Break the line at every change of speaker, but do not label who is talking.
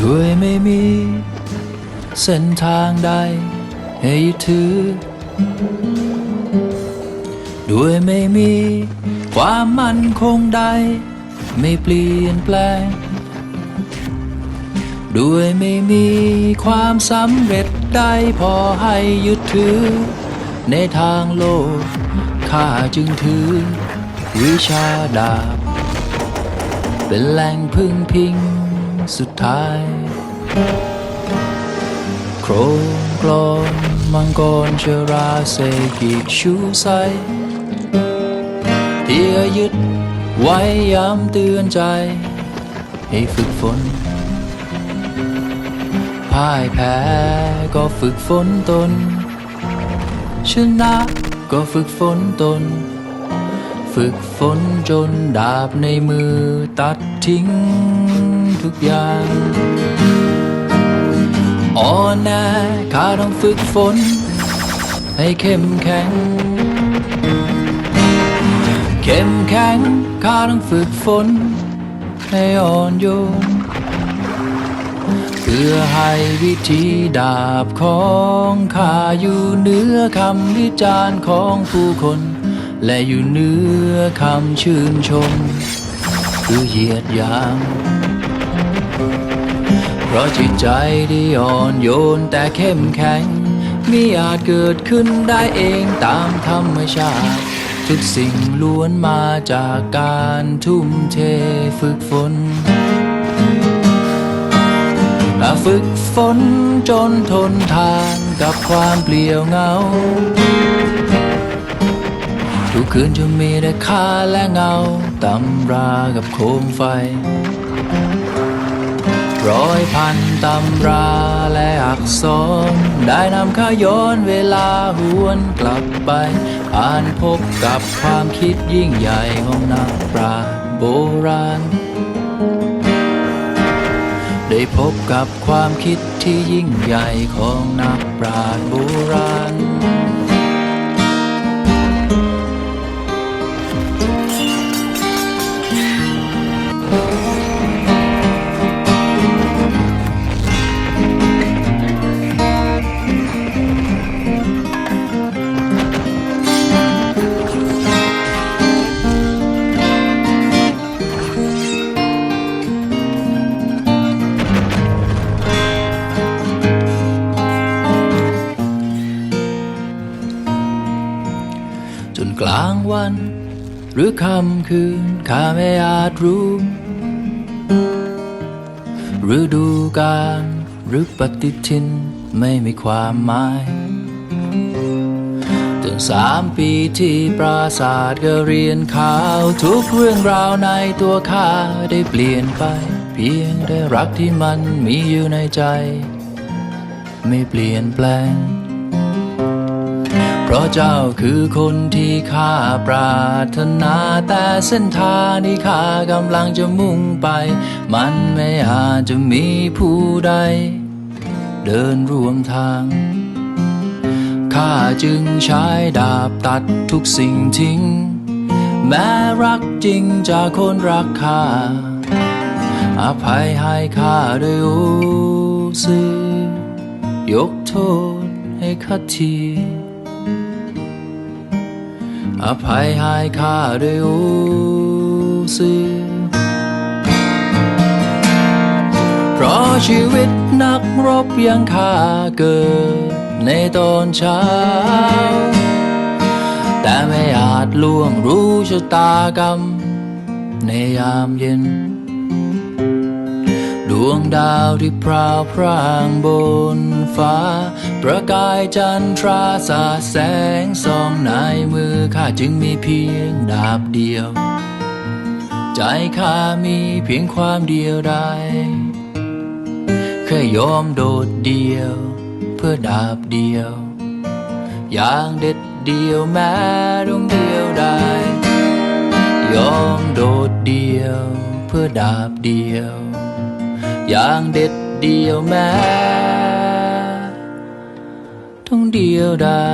ด้วยไม่มี เส้นทางใดให้ยึดถือ ด้วยไม่มี ความมั่นคงใด ไม่เปลี่ยนแปลง ด้วยไม่มีความสำเร็จใดพอให้ยึดถือ ในทางโลกข้าจึงถือ วิชาดาบเป็นแหล่งพึ่งพิง สุดท้าย โครงกลอนมังกรเชราเซกิชูไซที่ยึดไว้ย้ำเตือนใจ ให้ฝึกฝนพ่ายแพ้ก็ฝึกฝนตน ชนะก็ฝึกฝนตน ฝึกฝนจนดาบในมือตัดทิ้งทุกอย่างอ่อนแอข้าต้องฝึกฝน ให้เข้มแข็ง เข้มแข็งข้าต้องฝึกฝน ให้อ่อนโยน เพื่อให้วิธีดาบของข้าอยู่เหนือคำวิจารณ์ของผู้คน และอยู่เหนือคำชื่นชม คือเหยียดหยาม เพราะจิตใจที่อ่อนโยนแต่เข้มแข็งมิอาจเกิดขึ้นได้เองตามธรรมชาติ ทุกสิ่งล้วนมาจากการทุ่มเทฝึกฝนฝึกฝนจนทนทานกับความเปลี่ยวเหงา ทุกคืนจะมีแต่ค่าและเงาตำรากับโคมไฟ ร้อยพันตำราและอักษร ได้นำข้าย้อนเวลาหวนกลับไป อ่านพบกับความคิดยิ่งใหญ่ของนักปราชญ์โบราณ ได้พบกับความคิดที่ยิ่งใหญ่ของนักปราชญ์โบราณ วัน หรือคำคืนข้าไม่อาจรู้ฤดูกาลหรือปฏิทินไม่มีความหมายจนสามปีที่ปราศาสตร์ก็เรียนข่าวทุกเรื่องราวในตัวข้าได้เปลี่ยนไป เพียงได้รักที่มันมีอยู่ในใจ ไม่เปลี่ยนแปลง ราะเจ้าคือคนที่ข้าปรารถนา แต่เส้นทางที่ข้ากำลังจะมุ่งไป มันไม่อาจจะมีผู้ใด เดินร่วมทาง ข้าจึงใช้ดาบตัดทุกสิ่งทิ้ง แม้รักจริงจากคนรักข้า อภัยให้ข้าด้วยโอซื้อยกโทษให้ข้าที อภัยให้ข้าด้วยโอซื้อเพราะชีวิตนักรบยังข้าเกิดในตอนเช้า แต่ไม่อาจล่วงรู้ชะตากรรมในยามเย็น ดวงดาวที่พราวพร่างบนฟ้า ประกายจันทราสาแสงส่องในมือข้าจึงมีเพียงดาบเดียว ใจข้ามีเพียงความเดียวดายแค่ยอมโดดเดียว เพื่อดาบเดียว อย่างเด็ดเดียวแม้ดวงเดียวได้ยอมโดดเดียว เพื่อดาบเดียว อย่างเด็ดเดียวแม้ต้องเดียวได้